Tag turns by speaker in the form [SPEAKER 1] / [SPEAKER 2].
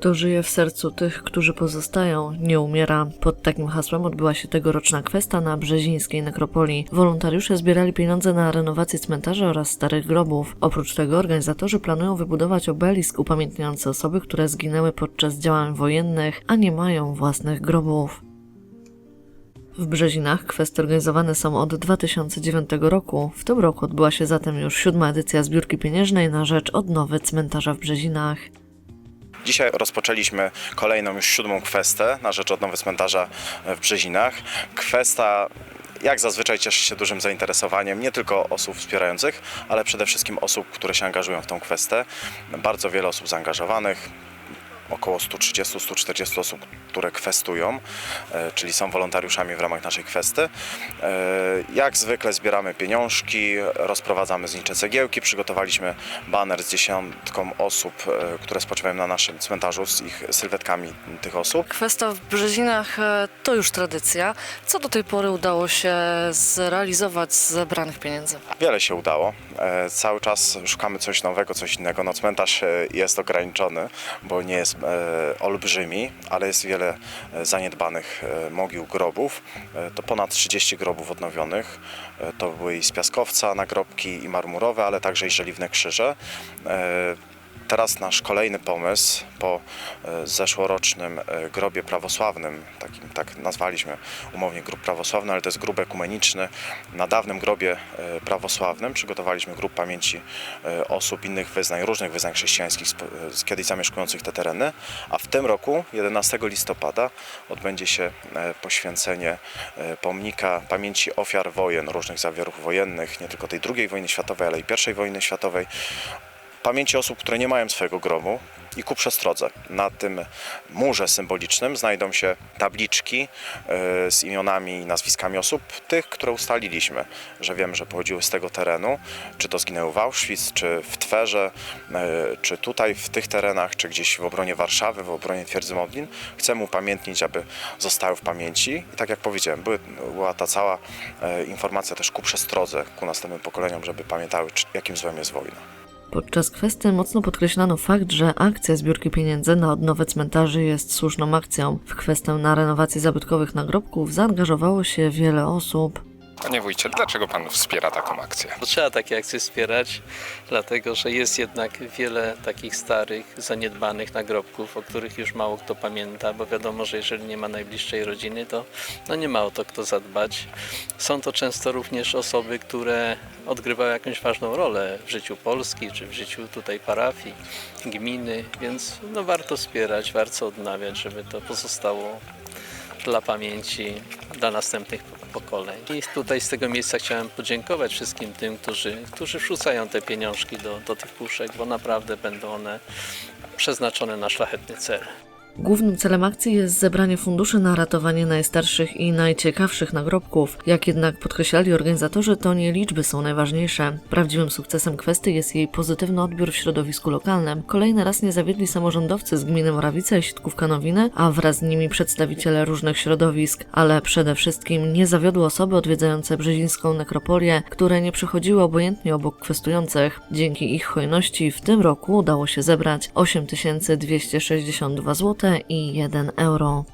[SPEAKER 1] Kto żyje w sercu tych, którzy pozostają, nie umiera. Pod takim hasłem odbyła się tegoroczna kwesta na Brzezińskiej Nekropolii. Wolontariusze zbierali pieniądze na renowację cmentarzy oraz starych grobów. Oprócz tego organizatorzy planują wybudować obelisk upamiętniający osoby, które zginęły podczas działań wojennych, a nie mają własnych grobów. W Brzezinach kwestie organizowane są od 2009 roku. W tym roku odbyła się zatem już siódma edycja zbiórki pieniężnej na rzecz odnowy cmentarza w Brzezinach.
[SPEAKER 2] Dzisiaj rozpoczęliśmy kolejną już siódmą kwestę na rzecz odnowy cmentarza w Brzezinach. Kwesta jak zazwyczaj cieszy się dużym zainteresowaniem nie tylko osób wspierających, ale przede wszystkim osób, które się angażują w tą kwestę. Bardzo wiele osób zaangażowanych, około 130-140 osób, które kwestują, e, czyli są wolontariuszami w ramach naszej kwesty. E, Jak zwykle zbieramy pieniążki, rozprowadzamy znicze cegiełki, przygotowaliśmy baner z dziesiątką osób, e, które spoczywają na naszym cmentarzu z ich sylwetkami tych osób.
[SPEAKER 1] Kwesta w Brzezinach to już tradycja. Co do tej pory udało się zrealizować z zebranych pieniędzy?
[SPEAKER 2] Wiele się udało. Cały czas szukamy coś nowego, coś innego. No, cmentarz jest ograniczony, bo nie jest olbrzymi, ale jest wiele e, zaniedbanych e, mogił, grobów. E, To ponad 30 grobów odnowionych. E, To były i z piaskowca nagrobki, i marmurowe, ale także i żeliwne krzyże. Teraz nasz kolejny pomysł po e, zeszłorocznym e, grobie prawosławnym, takim, tak nazwaliśmy umownie grób prawosławny, ale to jest grób ekumeniczny. Na dawnym grobie e, prawosławnym przygotowaliśmy grób pamięci osób innych wyznań, różnych wyznań chrześcijańskich, z kiedyś zamieszkujących te tereny, a w tym roku, 11 listopada, odbędzie się poświęcenie pomnika pamięci ofiar wojen, różnych zawierów wojennych, nie tylko tej II wojny światowej, ale i I wojny światowej pamięci osób, które nie mają swojego grobu i ku przestrodze. Na tym murze symbolicznym znajdą się tabliczki e, z imionami i nazwiskami osób, tych, które ustaliliśmy, że wiemy, że pochodziły z tego terenu, czy to zginęły w Auschwitz, czy w Twerze, e, czy tutaj w tych terenach, czy gdzieś w obronie Warszawy, w obronie Twierdzy Modlin. Chcemy upamiętnić, aby zostały w pamięci i tak jak powiedziałem, była ta cała e, informacja też ku przestrodze, ku następnym pokoleniom, żeby pamiętały, jakim złem jest wojna.
[SPEAKER 1] Podczas kwestii mocno podkreślano fakt, że akcja zbiórki pieniędzy na odnowę cmentarzy jest słuszną akcją. W kwestię na renowację zabytkowych nagrobków zaangażowało się wiele osób.
[SPEAKER 3] Panie wójcie, dlaczego pan wspiera taką akcję?
[SPEAKER 4] To Trzeba takie akcje wspierać, dlatego że jest jednak wiele takich starych, zaniedbanych nagrobków, o których już mało kto pamięta, bo wiadomo, że jeżeli nie ma najbliższej rodziny, to no nie ma o to kto zadbać. Są to często również osoby, które odgrywają jakąś ważną rolę w życiu Polski, czy w życiu tutaj parafii, gminy, więc no warto wspierać, warto odnawiać, żeby to pozostało dla pamięci, dla następnych pokoleń. I tutaj z tego miejsca chciałem podziękować wszystkim tym, którzy, którzy wrzucają te pieniążki do, do tych puszek, bo naprawdę będą one przeznaczone na szlachetny cel.
[SPEAKER 1] Głównym celem akcji jest zebranie funduszy na ratowanie najstarszych i najciekawszych nagrobków. Jak jednak podkreślali organizatorzy, to nie liczby są najważniejsze. Prawdziwym sukcesem kwestii jest jej pozytywny odbiór w środowisku lokalnym. Kolejny raz nie zawiedli samorządowcy z gminy Morawice i Sitkówka-Nowiny, a wraz z nimi przedstawiciele różnych środowisk, ale przede wszystkim nie zawiodły osoby odwiedzające brzezińską nekropolię, które nie przychodziły obojętnie obok kwestujących. Dzięki ich hojności w tym roku udało się zebrać 8262 i 1 euro.